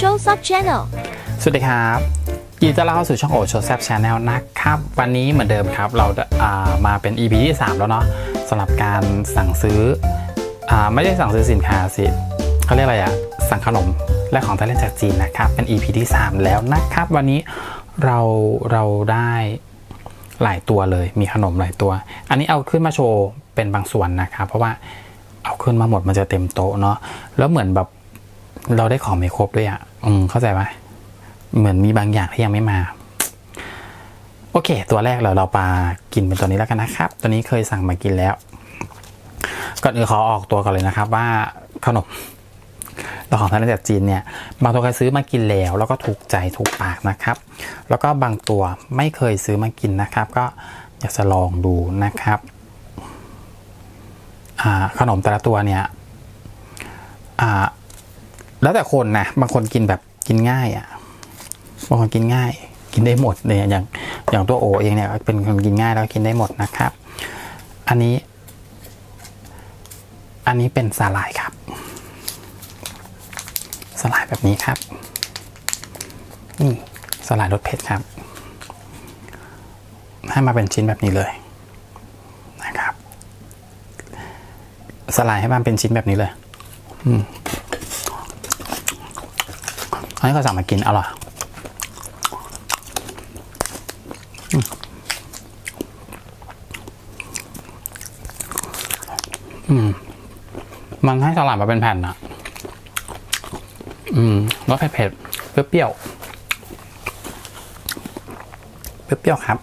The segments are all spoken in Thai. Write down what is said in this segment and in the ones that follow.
Show Sub Channel สวัสดีครับยินดีต้อนรับเข้าสู่ช่องโอโชแซบชาแนลนะครับ วันนี้เหมือนเดิมครับ เราามาเป็น EP ที่ 3 แล้วเนาะสำหรับการสั่งซื้ออไม่ได้สั่งซื้อสินค้าสิเขาเรียกอะไรอะสั่งขนมและของทานเล่นจากจีนนะครับ เป็น EP ที่ 3 แล้วนะครับ วันนี้เราเราได้หลายตัวเลย มีขนมหลายตัว อันนี้เอาขึ้นมาโชว์เป็นบางส่วนนะครับ เพราะว่าเอาขึ้นมาหมดมันจะเต็มโต๊ะเนาะแล้วเหมือนแบบ เราได้ของไม่ครบด้วยอะอืมเข้าใจไหมเหมือนมีบางอย่างที่ยังไม่มา โอเค ตัวแรกเราเราปากินเป็นตัวนี้แล้วกันนะครับ ตัวนี้เคยสั่งมากินแล้ว ก่อนอื่นขอออกตัวก่อนเลยนะครับ ว่าขนมเราของทางจากจีนเนี่ย บางตัวเคยซื้อมากินแล้ว แล้วก็ถูกใจถูกปากนะครับ แล้วก็บางตัวไม่เคยซื้อมากินนะครับ ก็อยากจะลองดูนะครับขนมแต่ละตัวเนี่ย แล้วแต่คนนะบางคนกินแบบกินง่ายอะ่ะบางคนกินง่าย กินได้หมดเนี่ยอย่างอย่างตัวโอเองเนี่ยเป็นคนกินง่ายแล้วกินได้หมดนะครับ อันนี้ อันนี้เป็นสาหร่ายครับสาหร่ายแบบนี้ครับนี่สาหร่ายรสเผ็ดครับ ให้มาเป็นชิ้นแบบนี้เลยนะครับสลายให้มันเป็นชิ้นแบบนี้เลย อืม อันนี้ก็สั่งมากินอร่อยมันให้สลัดมาเป็นแผ่นอะอืมรสเผ็ดๆเปรี้ยวเปรี้ยวครับ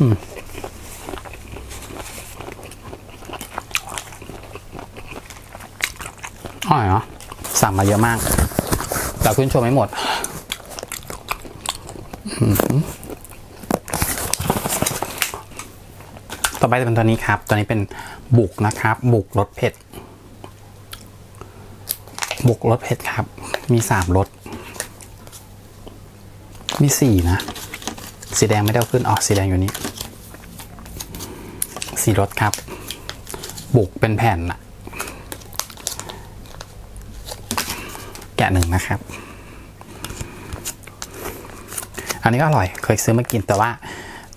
อืมอร่อยเนาะ สั่งมาเยอะมากแต่ขึ้นโชว์ไม่หมดต่อไปจะเป็นตัวนี้ครับ ตัวนี้เป็นบุกนะครับ บุกรสเผ็ด บุกรสเผ็ดครับ มีสามรส มีสี่นะ สีแดงไม่ได้ขึ้นอ๋อสีแดงอยู่นี่สี่รสครับ บุกเป็นแผ่นอะแกะหนึ่งนะครับ อันนี้ก็อร่อยเคยซื้อมากินแต่ว่า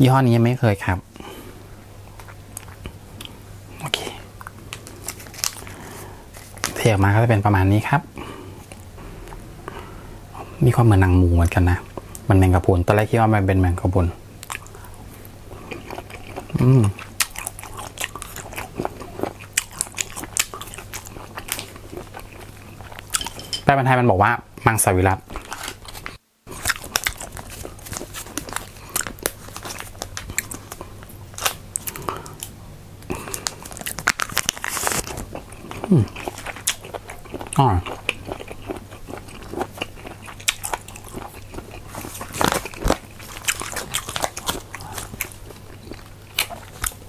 ยี่ห้อนี้ยังไม่เคยครับ โอเคเทออกมาก็จะเป็นประมาณนี้ครับ มีความเหมือนหนังหมูเหมือนกันนะ มันแมงกะพรุนตอนแรกคิดว่ามันเป็นแมงกะพรุนอืม แปลเป็นไทยมันบอกว่า มังสวิรัตอ๋อ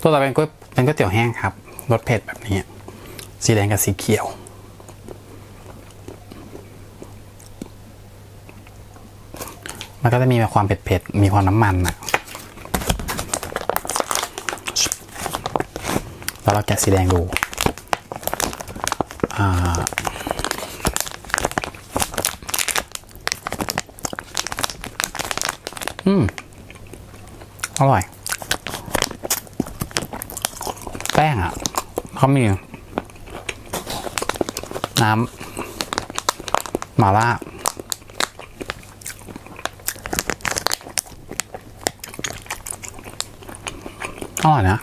ตัวต่อเป็นก๋วยเป็นก๋วยเตี๋ยวแห้งครับรสเผ็ดแบบนี้ สีแดงกับสีเขียว มันก็จะมีความเผ็ดๆ มีความน้ำมันอะแล้วเราแกะสีแดงดู อ่าอืม อร่อย แป้งอะเขามี น้ำหม่าล่า อร่อยนะ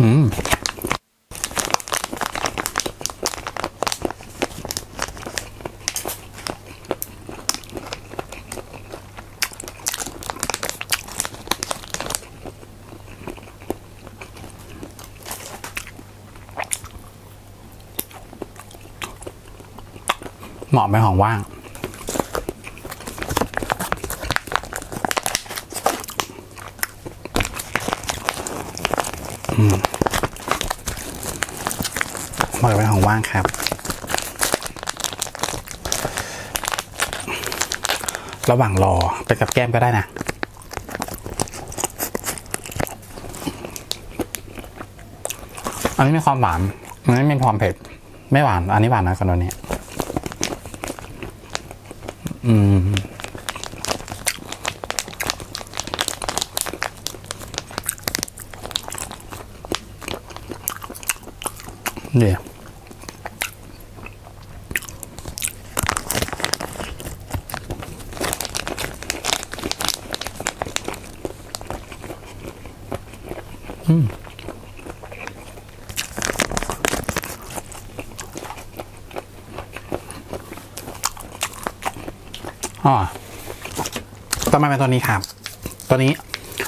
อืม เหมาะไหมของว่าง เหมาะเป็นของว่างครับ ระหว่างรอไปกับแก้มก็ได้นะอันนี้มีความหวานอันนี้มีความเผ็ด ไม่หวาน อันนี้หวานน้อยกว่าตัวนี้ อืมเนี่ยอืม อ๋อต่อมาเป็นตัวนี้ครับ ตัวนี้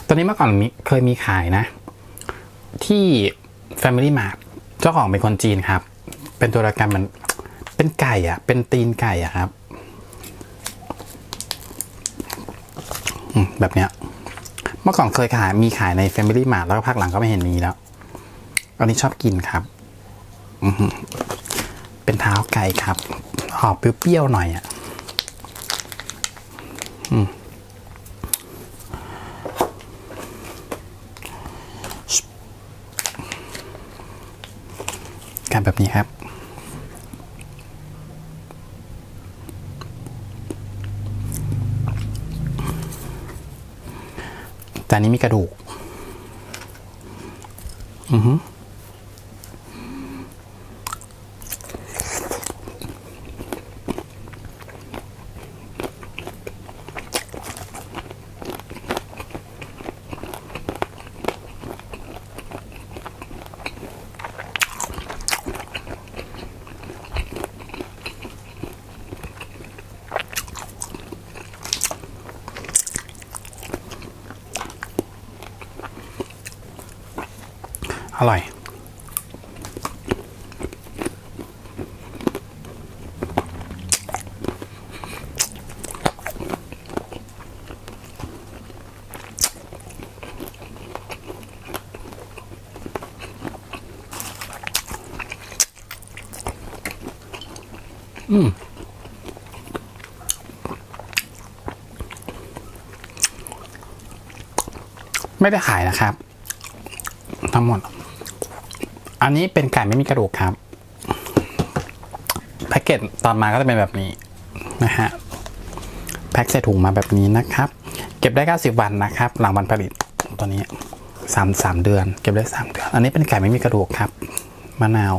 ตัวนี้เมื่อก่อนมีเคยมีขายนะ ที่ Family Mart เจ้าของเป็นคนจีนครับ เป็นตัวรายการมันเป็นไก่อะเป็นตีนไก่อะครับแบบเนี้ย เมื่อก่อนเคยขายมีขายใน Family Mart แล้วก็ภาคหลังก็ไม่เห็นมีแล้ว อันนี้ชอบกินครับ เป็นเท้าไก่ครับ หอมเปรี้ยวๆหน่อยอะอืม การแบบนี้ครับแต่นนี้มีกระดูก อือฮึอ อร่อย อืมไม่ได้ขายนะครับ ทั้งหมด อันนี้เป็นไก่ไม่มีกระดูกครับแพ็กเกจตอนมาก็จะเป็นแบบนี้นะฮะแพ็กใส่ถุงมาแบบนี้นะครับ เก็บได้ 90 วันนะครับ หลังวันผลิตตัวนี้สามสามเดือน เก็บได้สามเดือน อันนี้เป็นไก่ไม่มีกระดูกครับมะนาว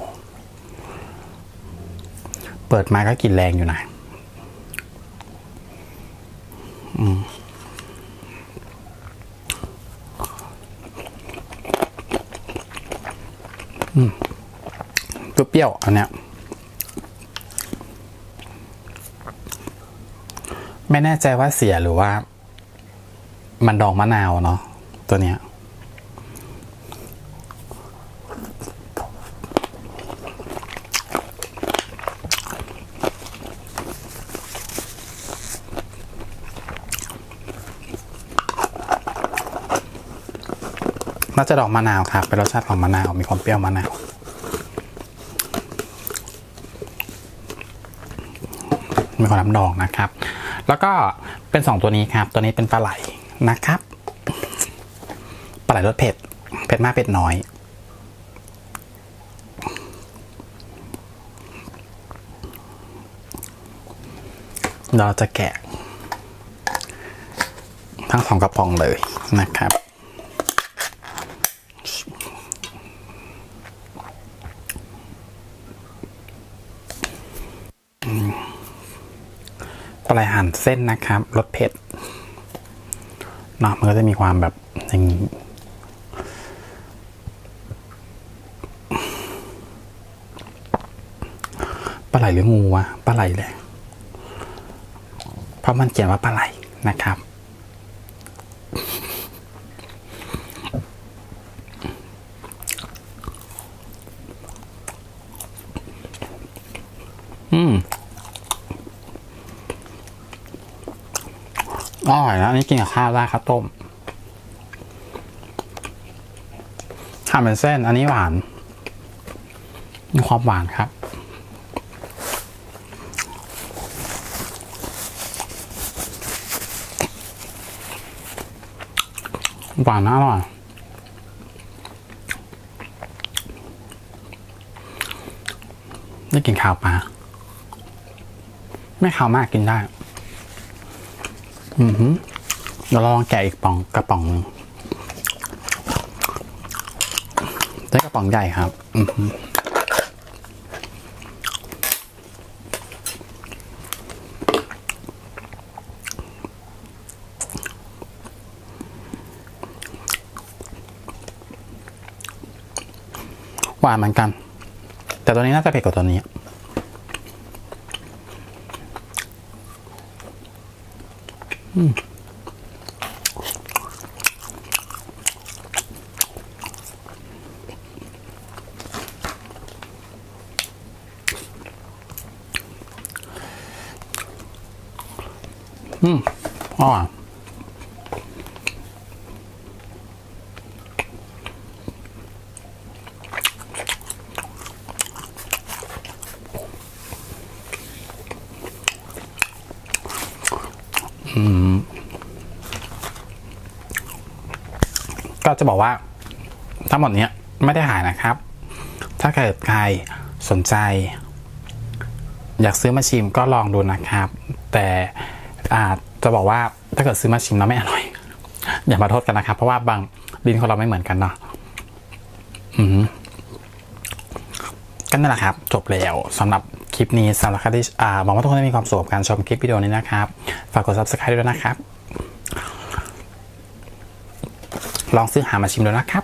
เปิดมาก็กลิ่นแรงอยู่นะ รี้ยวอันเนี้ยไม่แน่ใจว่าเสียหรือว่า มันดองมะนาวเนาะตัวเนี้ยน่าจะดอกมะนาวครับเป็นรสชาติของมะนาว มีความเปรี้ยวมะนาว มีความน้ำดองนะครับ แล้วก็เป็นสองตัวนี้ครับ ตัวนี้เป็นปลาไหลนะครับปลาไหลรสเผ็ดเผ็ดมากเผ็ดน้อย เราจะแกะ ทั้งสองกระป๋องเลยนะครับ ปลาย หั่นเส้นนะครับรสเผ็ดเนาะมันก็จะมีความแบบอย่างนี้ปลาไหลหรืองูวะปลาไหลเลยเพราะมันเขียนว่าปลาไหลนะครับ อร่อยนะนี่กินกับข้าวได้ข้าวต้มทำเป็นเส้น อันนี้หวาน มีความหวานครับ หวานน่าอร่อยได้กินข้าวปลาไม่ข้าวมากกินได้ อือหือเราลองแกะอีกป่องกระป๋องหนึงได้กระป๋องใหญ่ครับ อือหือหวานเหมือนกัน แต่ตัวนี้น่าจะเผ็ดกว่าตัวนี้ อืมอร่อยอืม ก็จะบอกว่า ทั้งหมดเนี้ยไม่ได้หายนะครับ ถ้าเกิดใครสนใจ อยากซื้อมาชิมก็ลองดูนะครับ แต่อาจจะบอกว่าถ้าเกิดซื้อมาชิมแล้วไม่อร่อย อย่ามาโทษกันนะครับ เพราะว่าบางลิ้นของเราไม่เหมือนกันเนาะอืมก็นั่นแหละครับ จบแล้วสำหรับ คลิปนี้สำหรับใครที่อ่าหวังว่าทุกคนได้มีความสุขกับการชมคลิปวิดีโอนี้นะครับ ฝากกด subscribe ด้วยนะครับ ลองซื้อหามาชิมดูนะครับ